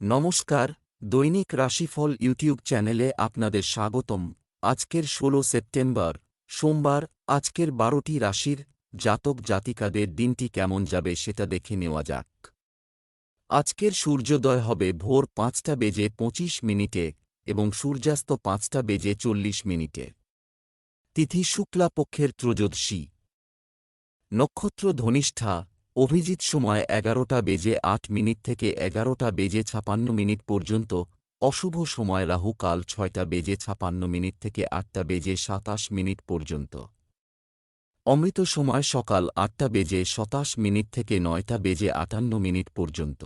নমস্কার, দৈনিক রাশিফল ইউটিউব চ্যানেলে আপনাদের স্বাগতম। আজকের ষোলো সেপ্টেম্বর, সোমবার, আজকের বারোটি রাশির জাতক জাতিকাদের দিনটি কেমন যাবে সেটা দেখে নেওয়া যাক। আজকের সূর্যোদয় হবে ভোর পাঁচটা বেজে পঁচিশ মিনিটে এবং সূর্যাস্ত পাঁচটা বেজে চল্লিশ মিনিটে। তিথি শুক্লা পক্ষের ত্রয়োদশী। নক্ষত্র ধনিষ্ঠা অভিজিৎ সময় এগারোটা বেজে আট মিনিট থেকে এগারোটা বেজে ছাপান্ন মিনিট পর্যন্ত, অশুভ সময় রাহু কাল ছয়টা বেজে ছাপান্ন মিনিট থেকে আটটা বেজে সাতাশ মিনিট পর্যন্ত। অমৃত সময় সকাল আটটা বেজে শতাশ মিনিট থেকে নয়টা বেজে আটান্ন মিনিট পর্যন্ত।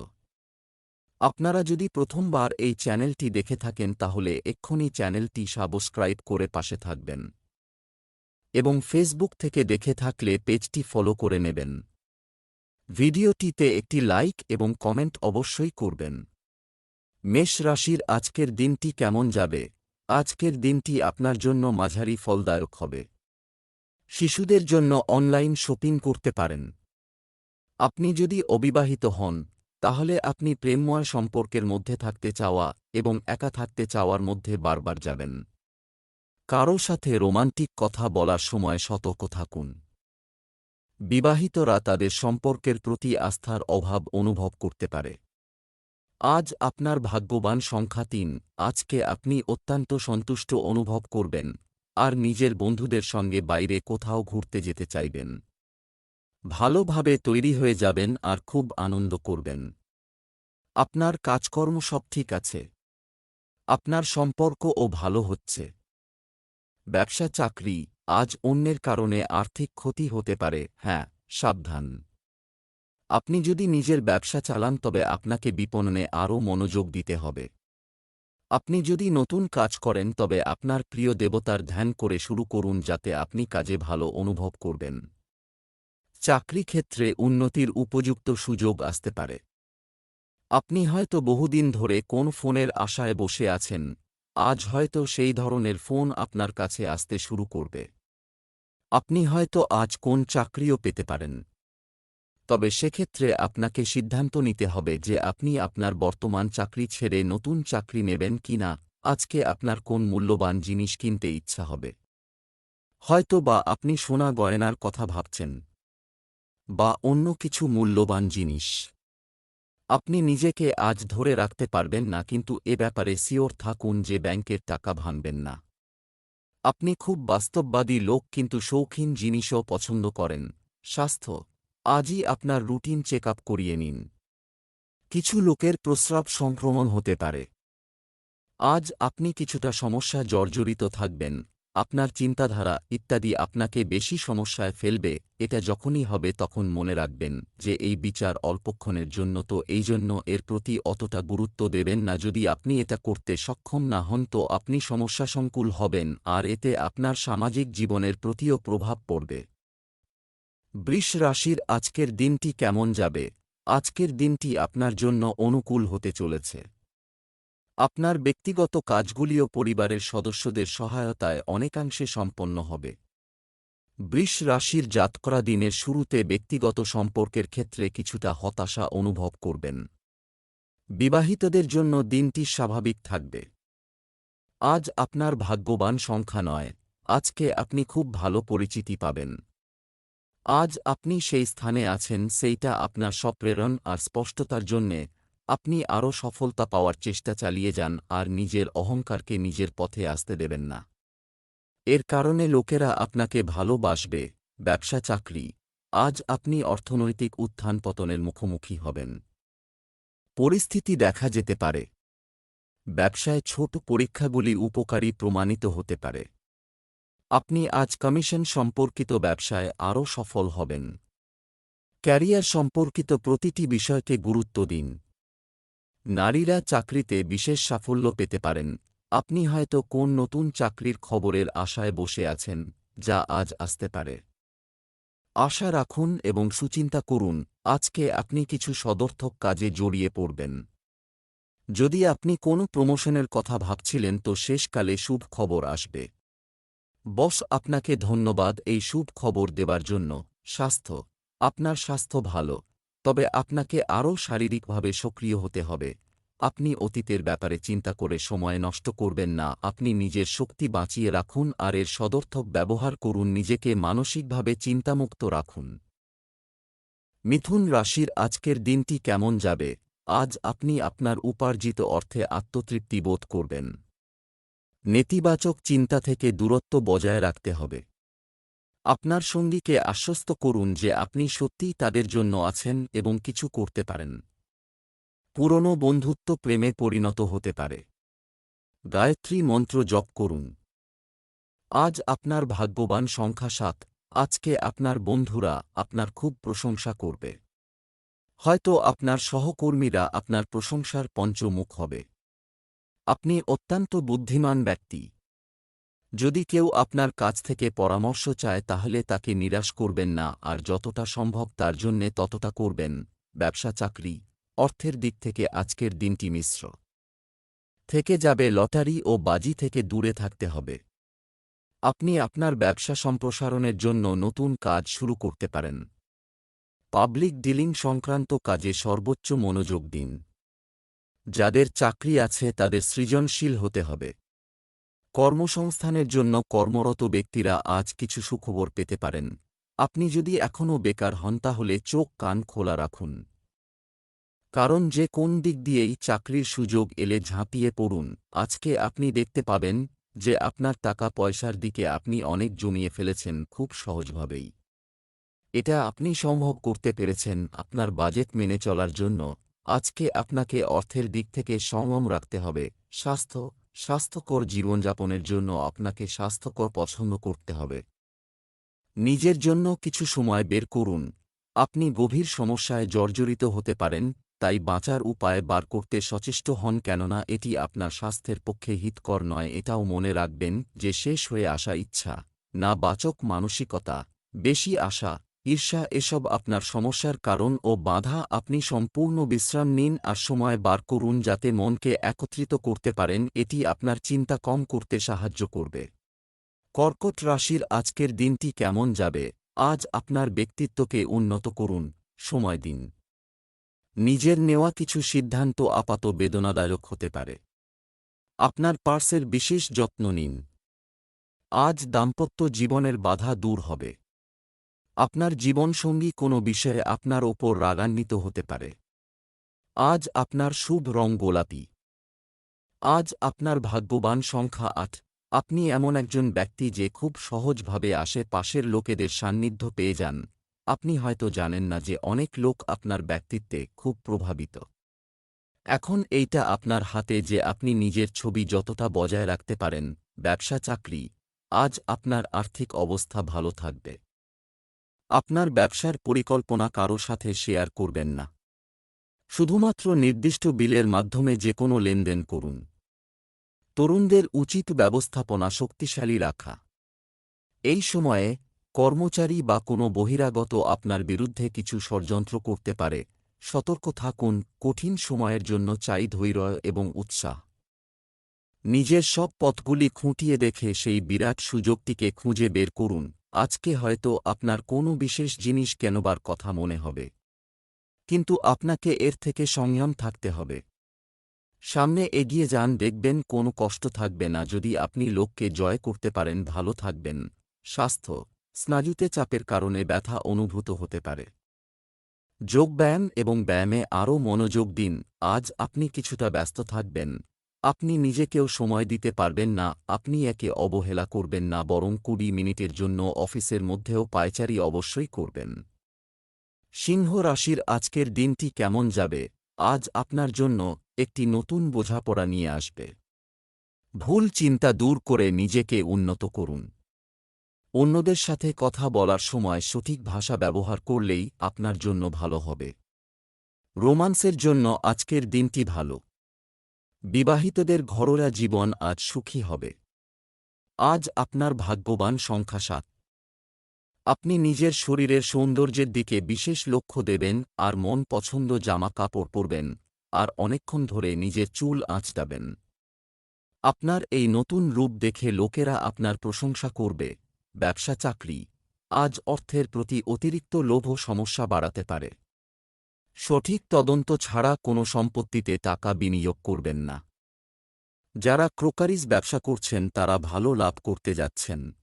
আপনারা যদি প্রথমবার এই চ্যানেলটি দেখে থাকেন তাহলে এক্ষুনি চ্যানেলটি সাবস্ক্রাইব করে পাশে থাকবেন। এবং ফেসবুক থেকে দেখে থাকলে পেজটি ফলো করে নেবেন। ভিডিওটিতে একটি লাইক এবং কমেন্ট অবশ্যই করবেন। মেষ রাশির আজকের দিনটি কেমন যাবে? আজকের দিনটি আপনার জন্য মাঝারি ফলদায়ক হবে। শিশুদের জন্য অনলাইন শপিং করতে পারেন। আপনি যদি অবিবাহিত হন, তাহলে আপনি প্রেমময় সম্পর্কের মধ্যে থাকতে চাওয়া এবং একা থাকতে চাওয়ার মধ্যে বারবার যাবেন। কারও সাথে রোমান্টিক কথা বলার সময় সতর্ক থাকুন। বিবাহিতরা তাদের সম্পর্কের প্রতি আস্থার অভাব অনুভব করতে পারে। আজ আপনার ভাগ্যবান সংখ্যা তিন, আজকে আপনি অত্যন্ত সন্তুষ্ট অনুভব করবেন, আর নিজের বন্ধুদের সঙ্গে বাইরে কোথাও ঘুরতে যেতে চাইবেন। ভালোভাবে তৈরি হয়ে যাবেন আর খুব আনন্দ করবেন। আপনার কাজকর্ম সব ঠিক আছে। আপনার সম্পর্কও ভালো হচ্ছে। ব্যবসা, চাকরি আজ অন্যের কারণে আর্থিক ক্ষতি হতে পারে। হ্যাঁ সাবধান। আপনি যদি নিজের ব্যবসা চালান, তবে আপনাকে বিপণনে আরও মনোযোগ দিতে হবে। আপনি যদি নতুন কাজ করেন, তবে আপনার প্রিয় দেবতার ধ্যান করে শুরু করুন, যাতে আপনি কাজে ভালো অনুভব করবেন। চাকরি ক্ষেত্রে উন্নতির উপযুক্ত সুযোগ আসতে পারে। আপনি হয়তো বহুদিন ধরে কোন ফোনের আশায় বসে আছেন। আজ হয়তো সেই ধরনের ফোন আপনার কাছে আসতে শুরু করবে। আপনি হয়তো আজ কোন চাকরিও পেতে পারেন। তবে সেক্ষেত্রে আপনাকে সিদ্ধান্ত নিতে হবে যে আপনি আপনার বর্তমান চাকরি ছেড়ে নতুন চাকরি নেবেন কিনা, আজকে আপনার কোন মূল্যবান জিনিস কিনতে ইচ্ছা হবে। হয়তো বা আপনি সোনা গয়নার কথা ভাবছেন। বা অন্য কিছু মূল্যবান জিনিস। আপনি নিজেকে আজ ধরে রাখতে পারবেন না, কিন্তু এ ব্যাপারে সিওর থাকুন যে ব্যাংকের টাকা ভাঙবেন না। আপনি খুব বাস্তববাদী লোক কিন্তু শৌখিন জিনিসও পছন্দ করেন। স্বাস্থ্য। আজই আপনার রুটিন চেক আপ করিয়ে নিন। কিছু লোকের প্রস্রাব সংক্রমণ হতে পারে। আজ আপনি কিছুটা সমস্যা জর্জরিত থাকবেন। আপনার চিন্তাধারা ইত্যাদি আপনাকে বেশি সমস্যায় ফেলবে, এটা যখনই হবে তখন মনে রাখবেন যে এই বিচার অল্পক্ষণের জন্য তো এই জন্য এর প্রতি অতটা গুরুত্ব দেবেন না। যদি আপনি এটা করতে সক্ষম না হন তো আপনি সমস্যাসংকুল হবেন আর এতে আপনার সামাজিক জীবনের প্রতিও প্রভাব পড়বে। বৃষ রাশির আজকের দিনটি কেমন যাবে? আজকের দিনটি আপনার জন্য অনুকূল হতে চলেছে। আপনার ব্যক্তিগত কাজগুলিও পরিবারের সদস্যদের সহায়তায় অনেকাংশে সম্পন্ন হবে। বৃষ রাশির জাতকরা দিনের শুরুতে ব্যক্তিগত সম্পর্কের ক্ষেত্রে কিছুটা হতাশা অনুভব করবেন। বিবাহিতদের জন্য দিনটি স্বাভাবিক থাকবে। আজ আপনার ভাগ্যবান সংখ্যা নয়, আজকে আপনি খুব ভালো পরিচিতি পাবেন। আজ আপনি সেই স্থানে আছেন, সেইটা আপনার স্বপ্রেরণ আর স্পষ্টতার জন্যে আপনি আরও সফলতা পাওয়ার চেষ্টা চালিয়ে যান আর নিজের অহংকারকে নিজের পথে আসতে দেবেন না। এর কারণে লোকেরা আপনাকে ভালোবাসবে, ব্যবসা, চাকরি। আজ আপনি অর্থনৈতিক উত্থান পতনের মুখোমুখি হবেন। পরিস্থিতি দেখা যেতে পারে। ব্যবসায় ছোট পরীক্ষাগুলি উপকারী প্রমাণিত হতে পারে। আপনি আজ কমিশন সম্পর্কিত ব্যবসায় আরও সফল হবেন। ক্যারিয়ার সম্পর্কিত প্রতিটি বিষয়কে গুরুত্ব দিন। নারীরা চাকরিতে বিশেষ সাফল্য পেতে পারেন। আপনি হয়তো কোন নতুন চাকরির খবরের আশায় বসে আছেন, যা আজ আসতে পারে। আশা রাখুন এবং সুচিন্তা করুন, আজকে আপনি কিছু সদর্থক কাজে জড়িয়ে পড়বেন। যদি আপনি কোনো প্রমোশনের কথা ভাবছিলেন তো শেষকালে শুভ খবর আসবে। বস আপনাকে ধন্যবাদ এই শুভ খবর দেবার জন্য। স্বাস্থ্য। আপনার স্বাস্থ্য ভালো। তবে আপনাকে আরও শারীরিকভাবে সক্রিয় হতে হবে। আপনি অতীতের ব্যাপারে চিন্তা করে সময় নষ্ট করবেন না। আপনি নিজের শক্তি বাঁচিয়ে রাখুন আর এর সদর্থক ব্যবহার করুন। নিজেকে মানসিকভাবে চিন্তামুক্ত রাখুন। মিথুন রাশির আজকের দিনটি কেমন যাবে? আজ আপনি আপনার উপার্জিত অর্থে আত্মতৃপ্তি বোধ করবেন। নেতিবাচক চিন্তা থেকে দূরত্ব বজায় রাখতে হবে। আপনার সঙ্গীকে আশ্বস্ত করুন যে আপনি সত্যিই তাদের জন্য আছেন এবং কিছু করতে পারেন। পুরনো বন্ধুত্ব প্রেমে পরিণত হতে পারে। গায়ত্রী মন্ত্র জপ করুন। আজ আপনার ভাগ্যবান সংখ্যা সাত, আজকে আপনার বন্ধুরা আপনার খুব প্রশংসা করবে। হয়তো আপনার সহকর্মীরা আপনার প্রশংসার পঞ্চমুখ হবে। আপনি অত্যন্ত বুদ্ধিমান ব্যক্তি। যদি কেউ আপনার কাছ থেকে পরামর্শ চায় তাহলে তাকে নিরাশ করবেন না, আর যতটা সম্ভব তার জন্যে ততটা করবেন। ব্যবসা চাকরি, অর্থের দিক থেকে আজকের দিনটি মিশ্র। থেকে যাবে লটারি ও বাজি থেকে দূরে থাকতে হবে। আপনি আপনার ব্যবসা সম্প্রসারণের জন্য নতুন কাজ শুরু করতে পারেন। পাবলিক ডিলিং সংক্রান্ত কাজে সর্বোচ্চ মনোযোগ দিন। যাদের চাকরি আছে তাদের সৃজনশীল হতে হবে। কর্মসংস্থানের জন্য কর্মরত ব্যক্তিরা আজ কিছু সুখবর পেতে পারেন। আপনি যদি এখনও বেকার হন তাহলে চোখ কান খোলা রাখুন। কারণ যে কোন দিক দিয়েই চাকরির সুযোগ এলে ঝাঁপিয়ে পড়ুন, আজকে আপনি দেখতে পাবেন যে আপনার টাকা পয়সার দিকে আপনি অনেক জমিয়ে ফেলেছেন খুব সহজভাবেই। এটা আপনি সম্ভব করতে পেরেছেন আপনার বাজেট মেনে চলার জন্য। আজকে আপনাকে অর্থের দিক থেকে সংযম রাখতে হবে, স্বাস্থ্য স্বাস্থ্যকর জীবনযাপনের জন্য আপনাকে স্বাস্থ্যকর পছন্দ করতে হবে। নিজের জন্য কিছু সময় বের করুন। আপনি গভীর সমস্যায় জর্জরিত হতে পারেন, তাই বাঁচার উপায় বার করতে সচেষ্ট হন কেননা এটি আপনার স্বাস্থ্যের পক্ষে হিতকর নয়, এটাও মনে রাখবেন যে শেষ হয়ে আসা ইচ্ছা, না বাচক মানসিকতা। বেশি আশা ঈর্ষা এসব আপনার সমস্যার কারণ ও বাধা, আপনি সম্পূর্ণ বিশ্রাম নিন আর সময় বার করুন যাতে মনকে একত্রিত করতে পারেন, এটি আপনার চিন্তা কম করতে সাহায্য করবে। কর্কট রাশির আজকের দিনটি কেমন যাবে? আজ আপনার ব্যক্তিত্বকে উন্নত করুন, সময় দিন। নিজের নেওয়া কিছু সিদ্ধান্ত আপাত বেদনাদায়ক হতে পারে। আপনার পার্সের বিশেষ যত্ন নিন। আজ দাম্পত্য জীবনের বাধা দূর হবে। আপনার জীবনসঙ্গী কোনো বিষয়ে আপনার ওপর রাগান্বিত হতে পারে। আজ আপনার শুভ রং গোলাপি। আজ আপনার ভাগ্যবান সংখ্যা আট। আপনি এমন একজন ব্যক্তি যে খুব সহজভাবে আসে পাশের লোকেদের সান্নিধ্য পেয়ে যান। আপনি হয়তো জানেন না যে অনেক লোক আপনার ব্যক্তিত্বে খুব প্রভাবিত। এখন এইটা আপনার হাতে যে আপনি নিজের ছবি যতটা বজায় রাখতে পারেন, ব্যবসা, চাকরি, আজ আপনার আর্থিক অবস্থা ভালো থাকবে। আপনার ব্যবসার পরিকল্পনা কারও সাথে শেয়ার করবেন না। শুধুমাত্র নির্দিষ্ট বিলের মাধ্যমে যে কোনো লেনদেন করুন। তরুণদের উচিত ব্যবস্থাপনা শক্তিশালী রাখা। এই সময়ে, কর্মচারী বা কোনো বহিরাগত আপনার বিরুদ্ধে কিছু ষড়যন্ত্র করতে পারে। সতর্ক থাকুন, কঠিন সময়ের জন্য চাই ধৈর্য এবং উৎসাহ। নিজের সব পথগুলি খুঁটিয়ে দেখে সেই বিরাট সুযোগটিকে খুঁজে বের করুন। আজকে হয়তো আপনার কোনো বিশেষ জিনিস কেনবার কথা মনে হবে। কিন্তু আপনাকে এর থেকে সংযম থাকতে হবে। সামনে এগিয়ে যান, দেখবেন কোনো কষ্ট থাকবে না, যদি আপনি লোককে জয় করতে পারেন, ভালো থাকবেন। স্বাস্থ্য, স্নায়ুতে চাপের কারণে ব্যথা অনুভূত হতে পারে। যোগব্যায়াম এবং ব্যায়ামে আরও মনোযোগ দিন, আজ আপনি কিছুটা ব্যস্ত থাকবেন। আপনি নিজেকেও সময় দিতে পারবেন না, আপনি একে অবহেলা করবেন না, বরং কুড়ি মিনিটের জন্য অফিসের মধ্যেও পায়চারি অবশ্যই করবেন। সিংহ রাশির আজকের দিনটি কেমন যাবে? আজ আপনার জন্য একটি নতুন বোঝাপড়া নিয়ে আসবে। ভুল চিন্তা দূর করে নিজেকে উন্নত করুন। অন্যদের সাথে কথা বলার সময় সঠিক ভাষা ব্যবহার করলেই আপনার জন্য ভালো হবে। রোমান্সের জন্য আজকের দিনটি ভালো। বিবাহিতদের ঘরোয়া জীবন আজ সুখী হবে। আজ আপনার ভাগ্যবান সংখ্যা সাত। আপনি নিজের শরীরের সৌন্দর্যের দিকে বিশেষ লক্ষ্য দেবেন আর মন পছন্দ জামা কাপড় পরবেন আর অনেকক্ষণ ধরে নিজের চুল আঁচটাবেন আপনার এই নতুন রূপ দেখে লোকেরা আপনার প্রশংসা করবে। ব্যবসা চাকরি। আজ অর্থের প্রতি অতিরিক্ত লোভ সমস্যা বাড়াতে পারে। সঠিক তদন্ত ছাড়া কোনো সম্পত্তিতে টাকা বিনিয়োগ করবেন না। যারা ক্রোকারিজ ব্যবসা করছেন, তারা ভালো লাভ করতে যাচ্ছেন।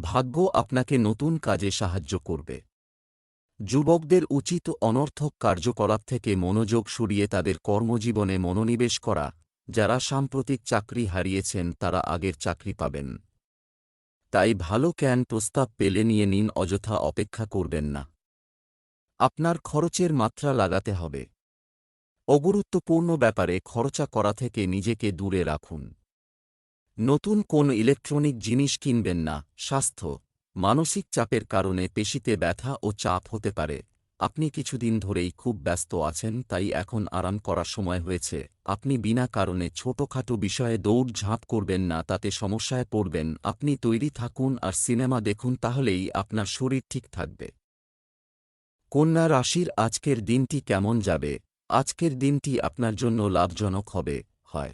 ভাগ্য আপনাকে নতুন কাজে সাহায্য করবে। যুবকদের উচিত অনর্থক কার্যকলাপ থেকে মনোযোগ সরিয়ে তাদের কর্মজীবনে মনোনিবেশ করা। যারা সাম্প্রতিক চাকরি হারিয়েছেন, তারা আগের চাকরি পাবেন। তাই ভালো ক্যান প্রস্তাব পেলে নিয়ে নিন, অযথা অপেক্ষা করবেন না। আপনার খরচের মাত্রা লাগাতে হবে। অগুরুত্বপূর্ণ ব্যাপারে খরচা করা থেকে নিজেকে দূরে রাখুন। নতুন কোন ইলেকট্রনিক জিনিস কিনবেন না, স্বাস্থ্য, মানসিক চাপের কারণে পেশিতে ব্যথা ও চাপ হতে পারে। আপনি কিছুদিন ধরেই খুব ব্যস্ত আছেন, তাই এখন আরাম করার সময় হয়েছে। আপনি বিনা কারণে ছোটখাটো বিষয়ে দৌড় ঝাঁপ করবেন না, তাতে সমস্যায় পড়বেন। আপনি তৈরি থাকুন আর সিনেমা দেখুন, তাহলেই আপনার শরীর ঠিক থাকবে। কন্যা রাশির আজকের দিনটি কেমন যাবে? আজকের দিনটি আপনার জন্য লাভজনক হবে, হয়।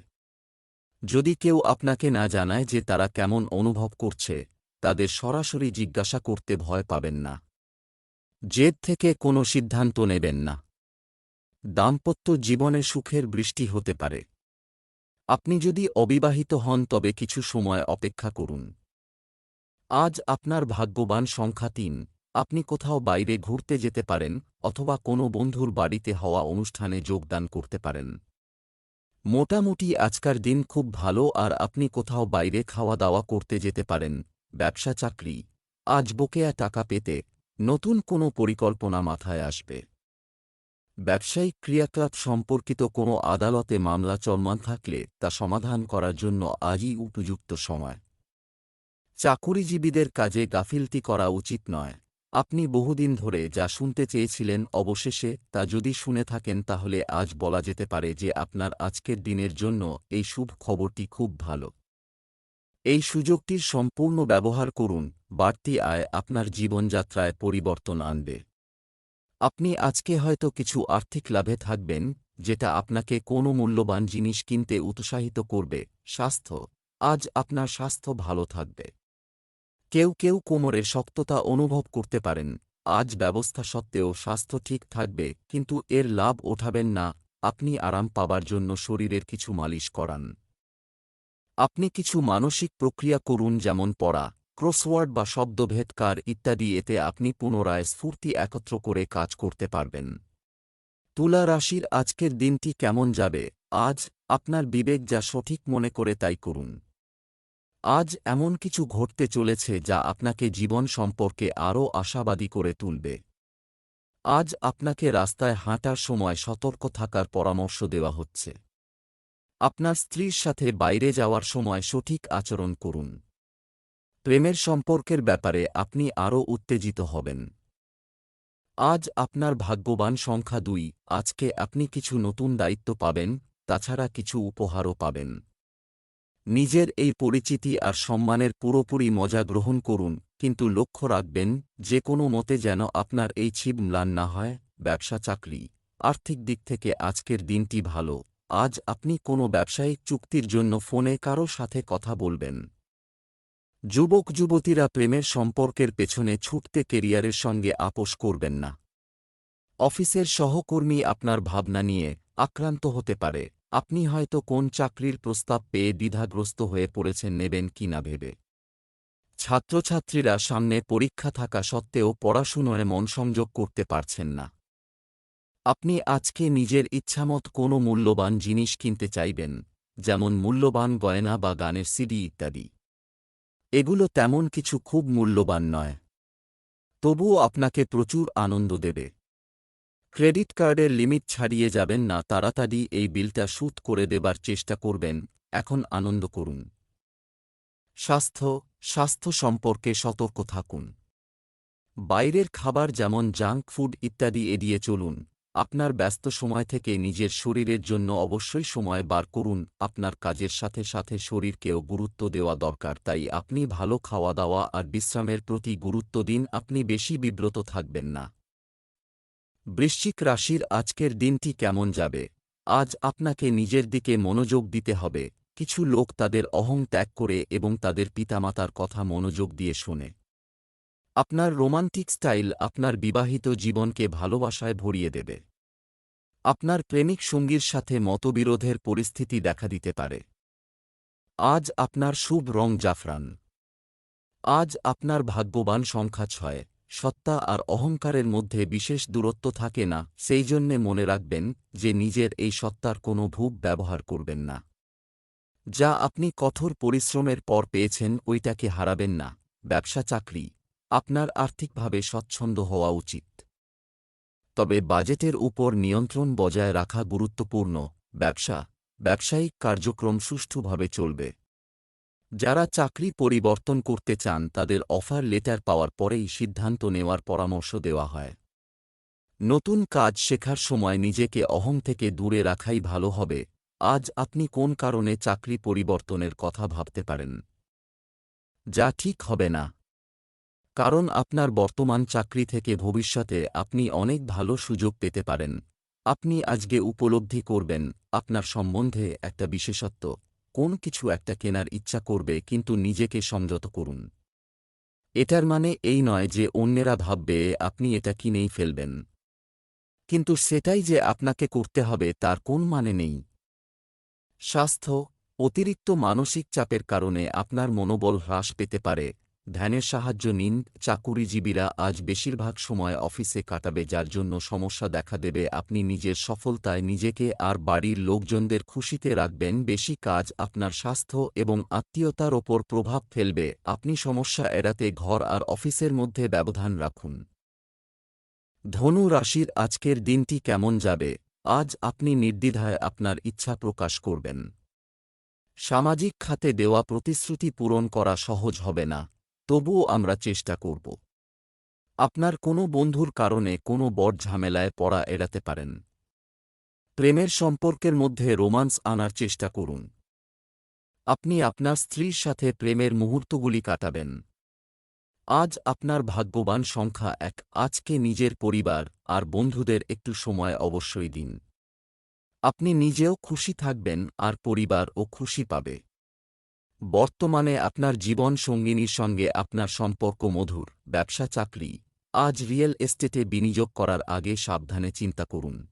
যদি কেউ আপনাকে না জানায় যে তারা কেমন অনুভব করছে, তাদের সরাসরি জিজ্ঞাসা করতে ভয় পাবেন না। জেদ থেকে কোনো সিদ্ধান্ত নেবেন না। দাম্পত্য জীবনে সুখের বৃষ্টি হতে পারে। আপনি যদি অবিবাহিত হন তবে কিছু সময় অপেক্ষা করুন। আজ আপনার ভাগ্যবান সংখ্যা তিন। আপনি কোথাও বাইরে ঘুরতে যেতে পারেন অথবা কোনো বন্ধুর বাড়িতে হওয়া অনুষ্ঠানে যোগদান করতে পারেন। মোটামুটি আজকার দিন খুব ভালো আর আপনি কোথাও বাইরে খাওয়া দাওয়া করতে যেতে পারেন, ব্যবসা চাকরি, আজ বকেয়া টাকা পেতে নতুন কোনো পরিকল্পনা মাথায় আসবে। ব্যবসায়িক ক্রিয়াকলাপ সম্পর্কিত কোনো আদালতে মামলা চলমান থাকলে তা সমাধান করার জন্য আজই উপযুক্ত সময়। চাকুরিজীবীদের কাজে গাফিলতি করা উচিত নয়। আপনি বহুদিন ধরে যা শুনতে চেয়েছিলেন অবশেষে তা যদি শুনে থাকেন তাহলে আজ বলা যেতে পারে যে আপনার আজকের দিনের জন্য এই শুভ খবরটি খুব ভালো। এই সুযোগটির সম্পূর্ণ ব্যবহার করুন, বাড়তি আয় আপনার জীবনযাত্রায় পরিবর্তন আনবে। আপনি আজকে হয়তো কিছু আর্থিক লাভে থাকবেন, যেটা আপনাকে কোনো মূল্যবান জিনিস কিনতে উৎসাহিত করবে, স্বাস্থ্য। আজ আপনার স্বাস্থ্য ভালো থাকবে। কেউ কেউ কোমরে শক্ততা অনুভব করতে পারেন। আজ ব্যবস্থা সত্ত্বেও স্বাস্থ্য ঠিক থাকবে, কিন্তু এর লাভ ওঠাবেন না। আপনি আরাম পাবার জন্য শরীরের কিছু মালিশ করান। আপনি কিছু মানসিক প্রক্রিয়া করুন যেমন পড়া, ক্রসওয়ার্ড বা শব্দভেদকার ইত্যাদি। এতে আপনি পুনরায় স্ফূর্তি একত্র করে কাজ করতে পারবেন। তুলা রাশির আজকের দিনটি কেমন যাবে? আজ আপনার বিবেক যা সঠিক মনে করে তাই করুন। আজ এমন কিছু ঘটতে চলেছে যা আপনাকে জীবন সম্পর্কে আরও আশাবাদী করে তুলবে। আজ আপনাকে রাস্তায় হাঁটার সময় সতর্ক থাকার পরামর্শ দেওয়া হচ্ছে। আপনার স্ত্রীর সাথে বাইরে যাওয়ার সময় সঠিক আচরণ করুন। প্রেমের সম্পর্কের ব্যাপারে আপনি আরও উত্তেজিত হবেন। আজ আপনার ভাগ্যবান সংখ্যা দুই, আজকে আপনি কিছু নতুন দায়িত্ব পাবেন, তাছাড়া কিছু উপহারও পাবেন। নিজের এই পরিচিতি আর সম্মানের পুরোপুরি মজা গ্রহণ করুন, কিন্তু লক্ষ্য রাখবেন, যে কোনো মতে যেন আপনার এই ছিপ ম্লান না হয়, ব্যবসা চাকরি, আর্থিক দিক থেকে আজকের দিনটি ভালো, আজ আপনি কোনো ব্যবসায়িক চুক্তির জন্য ফোনে কারও সাথে কথা বলবেন। যুবক যুবতীরা প্রেমের সম্পর্কের পেছনে ছুটতে কেরিয়ারের সঙ্গে আপোষ করবেন না। অফিসের সহকর্মী আপনার ভাবনা নিয়ে আক্রান্ত হতে পারে। আপনি হয়তো কোন চাকরির প্রস্তাব পেয়ে দ্বিধাগ্রস্ত হয়ে পড়েছেন নেবেন কি না ভেবে। ছাত্রছাত্রীরা সামনে পরীক্ষা থাকা সত্ত্বেও পড়াশুনোয় মন সংযোগ করতে পারছেন না। আপনি আজকে নিজের ইচ্ছামত কোনো মূল্যবান জিনিস কিনতে চাইবেন, যেমন মূল্যবান গয়না বা গানের সিডি ইত্যাদি। এগুলো তেমন কিছু খুব মূল্যবান নয়। তবুও আপনাকে প্রচুর আনন্দ দেবে। ক্রেডিট কার্ডের লিমিট ছাড়িয়ে যাবেন না, তাড়াতাড়ি এই বিলটা সুদ করে দেবার চেষ্টা করবেন। এখন আনন্দ করুন। স্বাস্থ্য স্বাস্থ্য সম্পর্কে সতর্ক থাকুন। বাইরের খাবার যেমন জাঙ্ক ফুড ইত্যাদি এড়িয়ে চলুন। আপনার ব্যস্ত সময় থেকে নিজের শরীরের জন্য অবশ্যই সময় বার করুন। আপনার কাজের সাথে সাথে শরীরকেও গুরুত্ব দেওয়া দরকার, তাই আপনি ভালো খাওয়া দাওয়া আর বিশ্রামের প্রতি গুরুত্ব দিন। আপনি বেশি বিব্রত থাকবেন না। বৃশ্চিক রাশির আজকের দিনটি কেমন যাবে? আজ আপনাকে নিজের দিকে মনোযোগ দিতে হবে। কিছু লোক তাদের অহং ত্যাগ করে এবং তাদের পিতামাতার কথা মনোযোগ দিয়ে শোনে। আপনার রোমান্টিক স্টাইল আপনার বিবাহিত জীবনকে ভালোবাসায় ভরিয়ে দেবে। আপনার প্রেমিক সঙ্গীর সাথে মতবিরোধের পরিস্থিতি দেখা দিতে পারে। আজ আপনার শুভ রং জাফরান। আজ আপনার ভাগ্যবান সংখ্যা ছয়। সত্তা আর অহংকারের মধ্যে বিশেষ দূরত্ব থাকে না, সেই জন্যে মনে রাখবেন যে নিজের এই সত্তার কোনো ভূপ ব্যবহার করবেন না। যা আপনি কঠোর পরিশ্রমের পর পেয়েছেন ওইটাকে হারাবেন না। ব্যবসা চাকরি আপনার আর্থিকভাবে স্বচ্ছন্দ হওয়া উচিত। তবে বাজেটের উপর নিয়ন্ত্রণ বজায় রাখা গুরুত্বপূর্ণ। ব্যবসা, ব্যবসায়িক কার্যক্রম সুষ্ঠুভাবে চলবে। যারা চাকরি পরিবর্তন করতে চান, তাদের অফার লেটার পাওয়ার পরেই সিদ্ধান্ত নেওয়ার পরামর্শ দেওয়া হয়। নতুন কাজ শেখার সময় নিজেকে অহং থেকে দূরে রাখাই ভালো হবে। আজ আপনি কোন কারণে চাকরি পরিবর্তনের কথা ভাবতে পারেন? যা ঠিক হবে না। কারণ আপনার বর্তমান চাকরি থেকে ভবিষ্যতে আপনি অনেক ভালো সুযোগ পেতে পারেন। আপনি আজকে উপলব্ধি করবেন, আপনার সম্বন্ধে একটা বিশেষত্ব। কোন কিছু একটা কেনার ইচ্ছা করবে কিন্তু নিজেকে সংযত করুন। এটার মানে এই নয় যে অন্যেরা ভাববে, আপনি এটা কিনেই ফেলবেন। কিন্তু সেটাই যে আপনাকে করতে হবে তার কোন মানে নেই। স্বাস্থ্য, অতিরিক্ত মানসিক চাপের কারণে আপনার মনোবল হ্রাস পেতে পারে ধ্যানের সাহায্য নিন, চাকুরিজীবীরা আজ বেশিরভাগ সময় অফিসে কাটাবে যার জন্য সমস্যা দেখা দেবে। আপনি নিজের সফলতায় নিজেকে আর বাড়ির লোকজনদের খুশিতে রাখবেন। বেশি কাজ আপনার স্বাস্থ্য এবং আত্মীয়তার ওপর প্রভাব ফেলবে। আপনি সমস্যা এড়াতে ঘর আর অফিসের মধ্যে ব্যবধান রাখুন। ধনু রাশির আজকের দিনটি কেমন যাবে? আজ আপনি নির্দ্বিধায় আপনার ইচ্ছা প্রকাশ করবেন। সামাজিক খাতে দেওয়া প্রতিশ্রুতি পূরণ করা সহজ হবে না। তবুও আমরা চেষ্টা করব। আপনার কোনো বন্ধুর কারণে কোনো বড় ঝামেলায় পড়া এড়াতে পারেন। প্রেমের সম্পর্কের মধ্যে রোমান্স আনার চেষ্টা করুন। আপনি আপনার স্ত্রীর সাথে প্রেমের মুহূর্তগুলি কাটাবেন। আজ আপনার ভাগ্যবান সংখ্যা এক, আজকে নিজের পরিবার আর বন্ধুদের একটু সময় অবশ্যই দিন। আপনি নিজেও খুশি থাকবেন আর পরিবারও খুশি পাবে। বর্তমানে আপনার জীবন সঙ্গিনীর সঙ্গে আপনার সম্পর্ক মধুর, ব্যবসা চাকরি। আজ রিয়েল এস্টেটে বিনিয়োগ করার আগে সাবধানে চিন্তা করুন।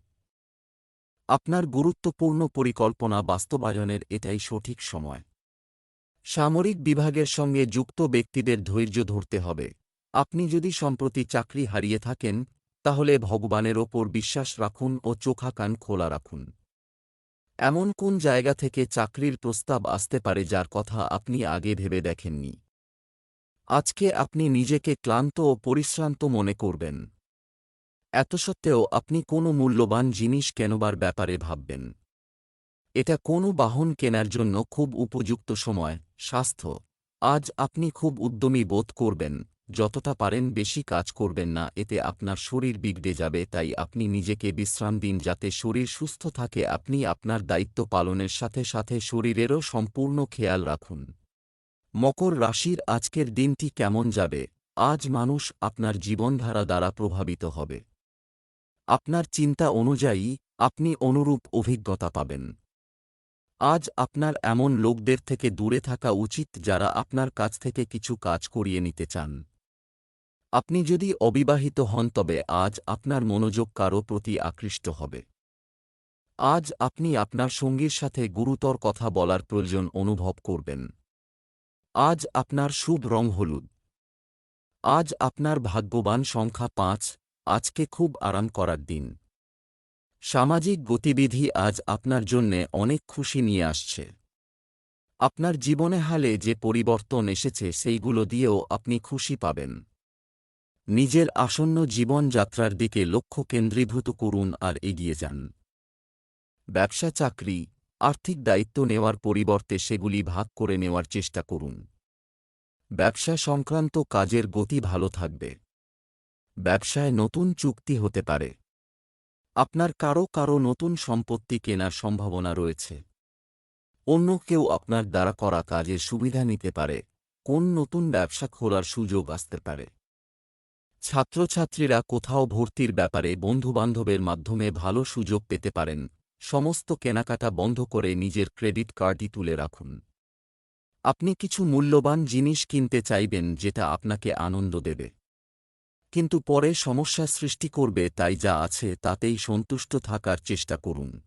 আপনার গুরুত্বপূর্ণ পরিকল্পনা বাস্তবায়নের এটাই সঠিক সময়। সামরিক বিভাগের সঙ্গে যুক্ত ব্যক্তিদের ধৈর্য ধরতে হবে। আপনি যদি সম্প্রতি চাকরি হারিয়ে থাকেন, তাহলে ভগবানের ওপর বিশ্বাস রাখুন ও চোখাকান খোলা রাখুন। এমন কোন জায়গা থেকে চাকরির প্রস্তাব আসতে পারে যার কথা আপনি আগে ভেবে দেখেননি? আজকে আপনি নিজেকে ক্লান্ত ও পরিশ্রান্ত মনে করবেন। এত সত্ত্বেও আপনি কোনো মূল্যবান জিনিস কেনবার ব্যাপারে ভাববেন। এটা কোনো বাহন কেনার জন্য খুব উপযুক্ত সময়, স্বাস্থ্য। আজ আপনি খুব উদ্যমী বোধ করবেন। যতটা পারেন বেশি কাজ করবেন না, এতে আপনার শরীর বিগড়ে যাবে, তাই আপনি নিজেকে বিশ্রাম দিন যাতে শরীর সুস্থ থাকে, আপনি আপনার দায়িত্ব পালনের সাথে সাথে শরীরেরও সম্পূর্ণ খেয়াল রাখুন। মকর রাশির আজকের দিনটি কেমন যাবে? আজ মানুষ আপনার জীবনধারা দ্বারা প্রভাবিত হবে। আপনার চিন্তা অনুযায়ী আপনি অনুরূপ অভিজ্ঞতা পাবেন। আজ আপনার এমন লোকদের থেকে দূরে থাকা উচিত যারা আপনার কাছ থেকে কিছু কাজ করিয়ে নিতে চান। আপনি যদি অবিবাহিত হন, তবে আজ আপনার মনোযোগ কারও প্রতি আকৃষ্ট হবে। আজ আপনি আপনার সঙ্গীর সাথে গুরুতর কথা বলার প্রয়োজন অনুভব করবেন। আজ আপনার শুভ রং হলুদ। আজ আপনার ভাগ্যবান সংখ্যা পাঁচ, আজকে খুব আরাম করার দিন। সামাজিক গতিবিধি আজ আপনার জন্যে অনেক খুশি নিয়ে আসছে। আপনার জীবনে হালে যে পরিবর্তন এসেছে, সেইগুলো দিয়েও আপনি খুশি পাবেন। নিজের আসন্ন জীবনযাত্রার দিকে লক্ষ্য কেন্দ্রীভূত করুন আর এগিয়ে যান। ব্যবসা, চাকরি, আর্থিক দায়িত্ব নেওয়ার পরিবর্তে সেগুলি ভাগ করে নেওয়ার চেষ্টা করুন। ব্যবসা সংক্রান্ত কাজের গতি ভালো থাকবে। ব্যবসায় নতুন চুক্তি হতে পারে। আপনার কারও কারও নতুন সম্পত্তি কেনার সম্ভাবনা রয়েছে। অন্য কেউ আপনার দ্বারা করা কাজের সুবিধা নিতে পারে। কোন নতুন ব্যবসা খোলার সুযোগ আসতে পারে। ছাত্রছাত্রীরা কোথাও ভর্তির ব্যাপারে বন্ধুবান্ধবের মাধ্যমে ভালো সুযোগ পেতে পারেন। সমস্ত কেনাকাটা বন্ধ করে নিজের ক্রেডিট কার্ডই তুলে রাখুন। আপনি কিছু মূল্যবান জিনিস কিনতে চাইবেন যেটা আপনাকে আনন্দ দেবে। কিন্তু পরে সমস্যা সৃষ্টি করবে তাই যা আছে তাতেই সন্তুষ্ট থাকার চেষ্টা করুন।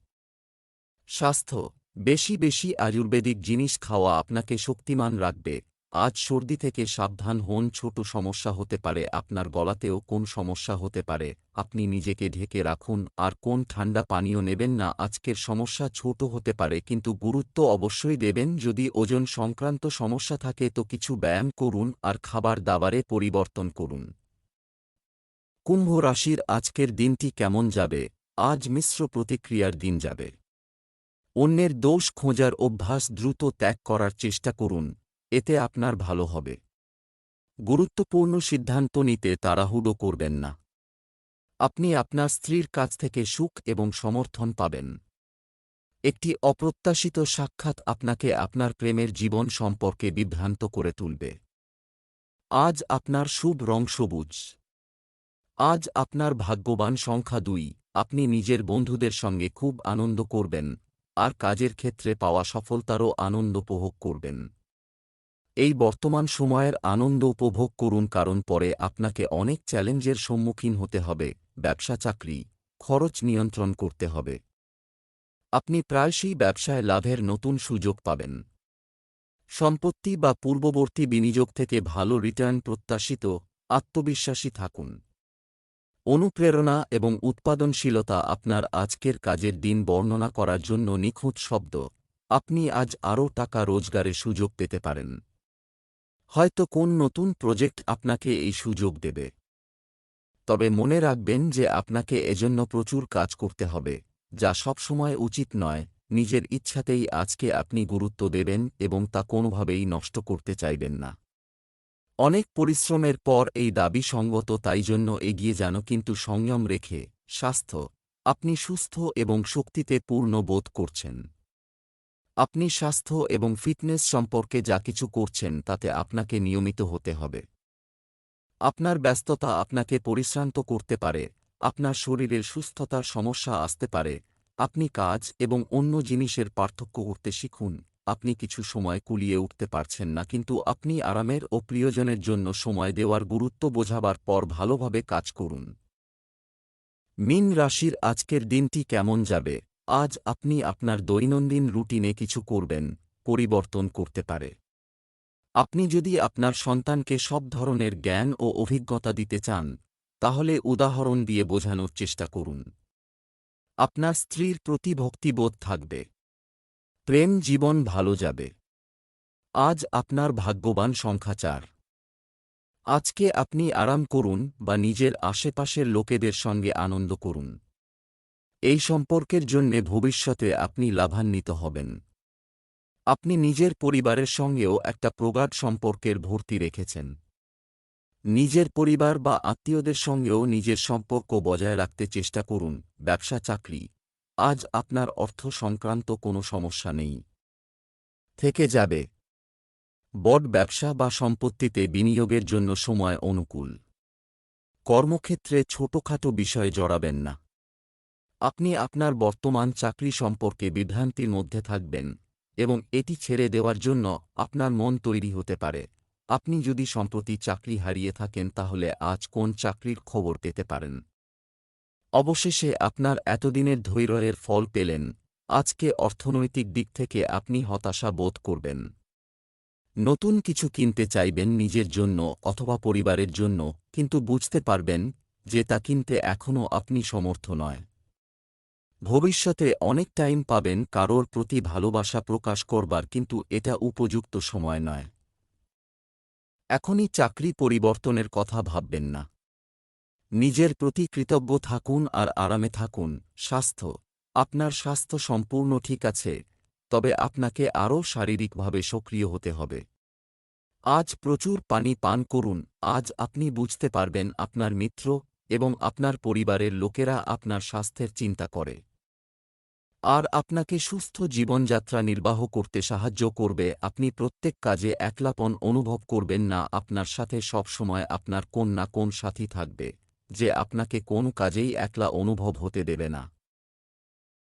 স্বাস্থ্য, বেশি বেশি আয়ুর্বেদিক জিনিস খাওয়া আপনাকে শক্তিমান রাখবে। আজ সর্দি থেকে সাবধান হন, ছোট সমস্যা হতে পারে, আপনার গলাতেও কোন সমস্যা হতে পারে, আপনি নিজেকে ঢেকে রাখুন, আর কোন ঠান্ডা পানীয় নেবেন না, আজকের সমস্যা ছোট হতে পারে, কিন্তু গুরুত্ব অবশ্যই দেবেন, যদি ওজন সংক্রান্ত সমস্যা থাকে তো কিছু ব্যায়াম করুন, আর খাবার দাবারে পরিবর্তন করুন। কুম্ভ রাশির আজকের দিনটি কেমন যাবে? আজ মিশ্র প্রতিক্রিয়ার দিন যাবে। অন্যের দোষ খোঁজার অভ্যাস দ্রুত ত্যাগ করার চেষ্টা করুন। এতে আপনার ভালো হবে। গুরুত্বপূর্ণ সিদ্ধান্ত নিতে তাড়াহুড়ো করবেন না। আপনি আপনার স্ত্রীর কাছ থেকে সুখ এবং সমর্থন পাবেন। একটি অপ্রত্যাশিত সাক্ষাৎ আপনাকে আপনার প্রেমের জীবন সম্পর্কে বিভ্রান্ত করে তুলবে। আজ আপনার শুভ রং সবুজ। আজ আপনার ভাগ্যবান সংখ্যা দুই। আপনি নিজের বন্ধুদের সঙ্গে খুব আনন্দ করবেন, আর কাজের ক্ষেত্রে পাওয়া সফলতারও আনন্দ উপভোগ করবেন। এই বর্তমান সময়ের আনন্দ উপভোগ করুন কারণ পরে আপনাকে অনেক চ্যালেঞ্জের সম্মুখীন হতে হবে, ব্যবসা চাকরি, খরচ নিয়ন্ত্রণ করতে হবে। আপনি প্রায়শই ব্যবসায় লাভের নতুন সুযোগ পাবেন। সম্পত্তি বা পূর্ববর্তী বিনিয়োগ থেকে ভালো রিটার্ন প্রত্যাশিত, আত্মবিশ্বাসী থাকুন। অনুপ্রেরণা এবং উৎপাদনশীলতা আপনার আজকের কাজের দিন বর্ণনা করার জন্য নিখুঁত শব্দ। আপনি আজ আরও টাকা রোজগারের সুযোগ পেতে পারেন। হয়তো কোন নতুন প্রজেক্ট আপনাকে এই সুযোগ দেবে। তবে মনে রাখবেন যে আপনাকে এজন্য প্রচুর কাজ করতে হবে, যা সবসময় উচিত নয়, নিজের ইচ্ছাতেই আজকে আপনি গুরুত্ব দেবেন এবং তা কোনোভাবেই নষ্ট করতে চাইবেন না। অনেক পরিশ্রমের পর এই দাবি সঙ্গত তাই জন্য এগিয়ে যান কিন্তু সংযম রেখে, স্বাস্থ্য, আপনি সুস্থ এবং শক্তিতে পূর্ণ বোধ করছেন। আপনি স্বাস্থ্য এবং ফিটনেস সম্পর্কে যা কিছু করছেন তাতে আপনাকে নিয়মিত হতে হবে। আপনার ব্যস্ততা আপনাকে পরিশ্রান্ত করতে পারে, আপনার শরীরের সুস্থতার সমস্যা আসতে পারে, আপনি কাজ এবং অন্য জিনিসের পার্থক্য করতে শিখুন, আপনি কিছু সময় কুলিয়ে উঠতে পারছেন না কিন্তু আপনি আরামের ও প্রিয়জনের জন্য সময় দেওয়ার গুরুত্ব বোঝাবার পর ভালোভাবে কাজ করুন। মিন রাশির আজকের দিনটি কেমন যাবে? আজ আপনি আপনার দৈনন্দিন রুটিনে কিছু করবেন, পরিবর্তন করতে পারে। আপনি যদি আপনার সন্তানকে সব ধরনের জ্ঞান ও অভিজ্ঞতা দিতে চান, তাহলে উদাহরণ দিয়ে বোঝানোর চেষ্টা করুন। আপনার স্ত্রীর প্রতি ভক্তিবোধ থাকবে। প্রেম জীবন ভালো যাবে। আজ আপনার ভাগ্যবান সংখ্যা চার। আজকে আপনি আরাম করুন বা নিজের আশেপাশের লোকেদের সঙ্গে আনন্দ করুন। এই সম্পর্কের জন্যে ভবিষ্যতে আপনি লাভান্বিত হবেন। আপনি নিজের পরিবারের সঙ্গেও একটা প্রগাঢ় সম্পর্কের ভর্তি রেখেছেন। নিজের পরিবার বা আত্মীয়দের সঙ্গেও নিজের সম্পর্ক বজায় রাখতে চেষ্টা করুন, ব্যবসা, চাকরি। আজ আপনার অর্থ সংক্রান্ত কোনো সমস্যা নেই। থেকে যাবে। বট ব্যবসা বা সম্পত্তিতে বিনিয়োগের জন্য সময় অনুকূল। কর্মক্ষেত্রে ছোটখাটো বিষয়ে জড়াবেন না। আপনি আপনার বর্তমান চাকরি সম্পর্কে বিভ্রান্তির মধ্যে থাকবেন, এবং এটি ছেড়ে দেওয়ার জন্য আপনার মন তৈরি হতে পারে। আপনি যদি সম্প্রতি চাকরি হারিয়ে থাকেন, তাহলে আজ কোন চাকরির খবর পেতে পারেন? অবশেষে আপনার এতদিনের ধৈর্যের ফল পেলেন। আজকে অর্থনৈতিক দিক থেকে আপনি হতাশা বোধ করবেন। নতুন কিছু কিনতে চাইবেন নিজের জন্য অথবা পরিবারের জন্য, কিন্তু বুঝতে পারবেন যে তা কিনতে এখনও আপনি সমর্থ নয়। ভবিষ্যতে অনেক টাইম পাবেন কারোর প্রতি ভালোবাসা প্রকাশ করবার, কিন্তু এটা উপযুক্ত সময় নয়। এখনই চাকরি পরিবর্তনের কথা ভাববেন না। নিজের প্রতি কৃতজ্ঞ থাকুন আর আরামে থাকুন। স্বাস্থ্য, আপনার স্বাস্থ্য সম্পূর্ণ ঠিক আছে, তবে আপনাকে আরও শারীরিকভাবে সক্রিয় হতে হবে। আজ প্রচুর পানি পান করুন, আজ আপনি বুঝতে পারবেন আপনার মিত্র এবং আপনার পরিবারের লোকেরা আপনার স্বাস্থ্যের চিন্তা করে। আর আপনাকে সুস্থ জীবনযাত্রা নির্বাহ করতে সাহায্য করবে। আপনি প্রত্যেক কাজে একলাপন অনুভব করবেন না, আপনার সাথে সব সময় আপনার কোন না কোন সাথী থাকবে, যে আপনাকে কোন কাজেই একলা অনুভব হতে দেবে না।